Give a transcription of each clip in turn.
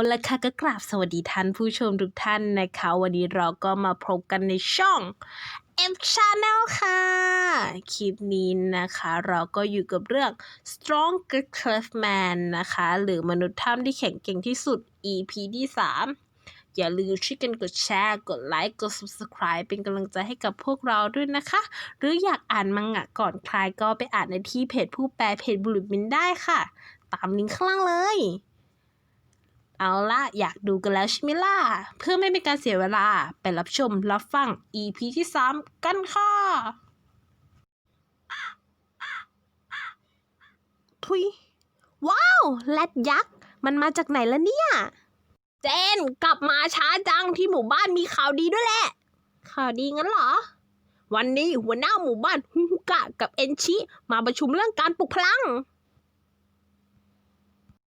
เอาละค่ะก็กราบสวัสดีท่านผู้ชมทุกท่านนะคะ วันนี้เราก็มาพบกันในช่อง F Channel ค่ะ คลิปนี้นะคะเราก็อยู่กับเรื่อง Strong g Clef Man นะคะ หรือมนุษย์ถ้ำที่แข็งเก่งที่สุด EP ที่ 3 อย่าลืมช่วยกันกดแชร์ กดไลค์ กด Subscribe เป็นกำลังใจให้กับพวกเราด้วยนะคะ หรืออยากอ่านมังงะก่อนใครก็ไปอ่านในที่เพจผู้แปลเพจบุรุษมินได้ค่ะ ตามลิงก์ข้างล่างเลย เอาล่ะอยากดูกันแล้วใช่ไหมล่ะ เพื่อไม่เป็นการเสียเวลาไปรับชมรับฟัง EP ที่ 3 กันค่ะทุย ว้าวแรดยักษ์ มันมาจากไหนละเนี่ย เจนกลับมาช้าจังที่หมู่บ้านมีข่าวดีด้วยแหละ ข่าวดีงั้นเหรอ วันนี้หัวหน้าหมู่บ้านฮุฮุกะกับเอนชิ มาประชุมเรื่องการปลุกพลัง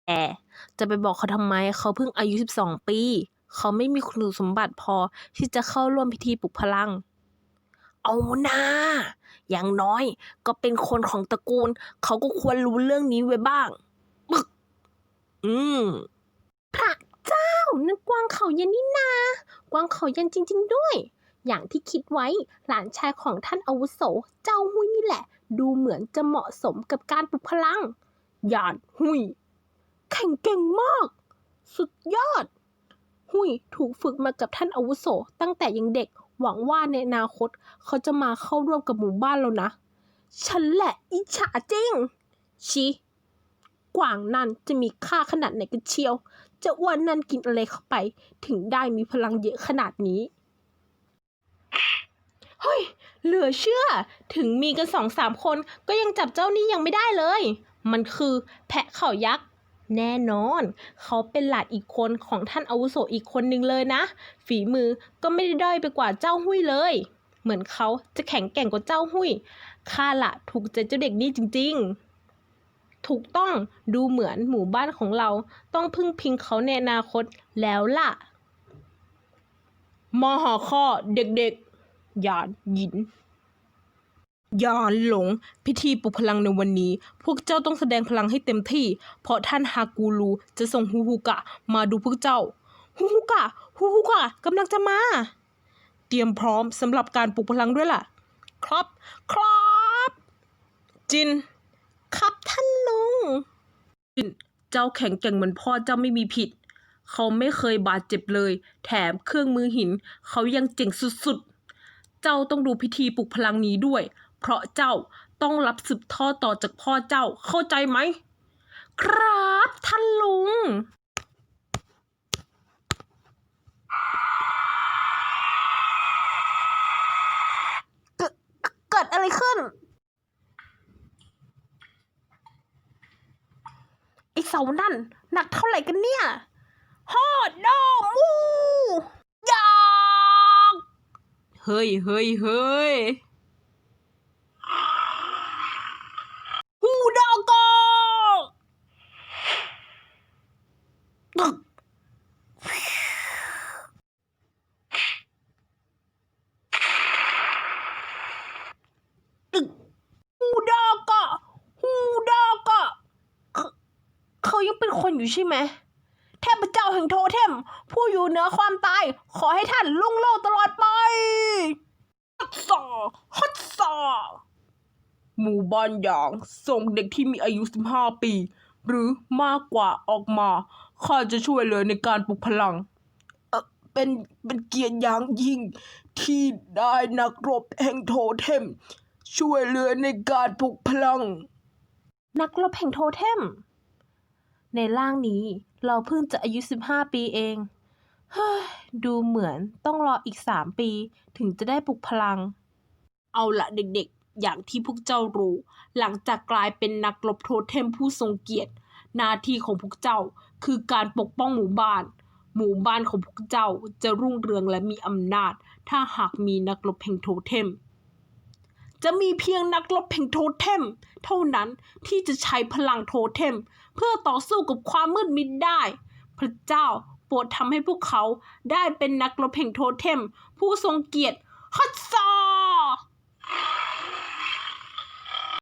แอ จะไปบอกเขาทำไม เขาเพิ่งอายุ 12 ปี เขาไม่มีคุณสมบัติพอที่จะเข้าร่วมพิธีปลุกพลัง เอานาอย่างน้อยก็เป็นคนของตระกูล เขาก็ควรรู้เรื่องนี้ไว้บ้างปึกอืมพระเจ้านั่นกวางเขายันนี่นา กวางเขายันจริง ๆ ด้วย อย่างที่คิดไว้หลานชายของท่านอาวุโส เจ้าหุยนี่แหละ ดูเหมือนจะเหมาะสมกับการปลุกพลังหยาดหุย แข่งเก่งมาก สุดยอด หุยถูกฝึกมากับท่านอาวุโส ตั้งแต่ยังเด็กหวังว่าในอนาคตเขาจะมาเข้าร่วมกับหมู่บ้านแล้วนะ ฉันแหละอิจฉาจริงชิกว่างนั่นจะมีค่าขนาดไหนกันเชียว จะอ้วนนั่นกินอะไรเข้าไป ถึงได้มีพลังเยอะขนาดนี้ เฮ้ย เหลือเชื่อ ถึงมีกันสองสามคนก็ยังจับเจ้านี่ยังไม่ได้เลย มันคือแพะเขายักษ์ แน่นอน เขาเป็นหลานอีกคนของท่านอาวุโสอีกคนนึงเลยนะ ฝีมือก็ไม่ได้ด้อยไปกว่าเจ้าหุ้ยเลย เหมือนเขาจะแข็งแกร่งกว่าเจ้าหุ้ยข้าละถูกใจเจ้าเด็กนี่จริง ๆ ถูกต้องดูเหมือนหมู่บ้านของเราต้องพึ่งพิงเขาในอนาคตแล้วล่ะมหาข้อเด็กๆหยาดหยิน ยานหลง พิธีปลุกพลังในวันนี้ พวกเจ้าต้องแสดงพลังให้เต็มที่ เพราะท่านฮากูรูจะส่งฮูฮูกะมาดูพวกเจ้า ฮูฮูกะ ฮูฮูกะกำลังจะมา เตรียมพร้อมสำหรับการปลุกพลังด้วยล่ะ ครับ ครับ จิน ครับท่านลุง จิน เจ้าแข็งแกร่งเหมือนพ่อเจ้าไม่มีผิด เขาไม่เคยบาดเจ็บเลย แถมเครื่องมือหิน เขายังเจ๋งสุดๆ เจ้าต้องดูพิธีปลุกพลังนี้ด้วย เพราะเจ้าต้องรับสืบทอดต่อจากพ่อเจ้าเข้าใจไหม ครับท่านลุง เกิดเกิดอะไรขึ้น ไอเสานั่น หนักเท่าไหร่กันเนี่ยฮอดดอมูยากเฮ้ยเฮ้ยเฮ้ยฮูดอกโก ตึกตึกฮูดอกะฮูดอกะเขาเขายังเป็นคนอยู่ใช่ไหมเทพเจ้าแห่งโทเทม ผู้อยู่เหนือความตาย ขอให้ท่านลุ่งโลดตลอดไปฮัตซอฮัตซอหมู่บ้านอย่างส่งเด็กที่มีอายุ 15 ปี หรือมากกว่าออกมา ข้าจะช่วยเหลือในการปลุกพลัง เออเป็นเป็นเกียรติอย่างยิ่งที่ได้นักรบแห่งโทเทม ช่วยเหลือในการปลุกพลัง นักรบแห่งโทเทม ในร่างนี้เราเพิ่งจะอายุ 15 ปีเองเฮ้ยดูเหมือนต้องรออีก 3 ปีถึงจะได้ปลุกพลัง เอาละเด็กๆ อย่างที่พวกเจ้ารู้ หลังจากกลายเป็นนักรบโทเทมผู้ทรงเกียรติ หน้าที่ของพวกเจ้า คือการปกป้องหมู่บ้าน หมู่บ้านของพวกเจ้าจะรุ่งเรืองและมีอำนาจ ถ้าหากมีนักรบแห่งโทเทม จะมีเพียงนักรบแห่งโทเทม เท่านั้นที่จะใช้พลังโทเทม เพื่อต่อสู้กับความมืดมิดได้ พระเจ้าโปรดทำให้พวกเขาได้เป็นนักรบแห่งโทเทม ผู้ทรงเกียรติฮัตซา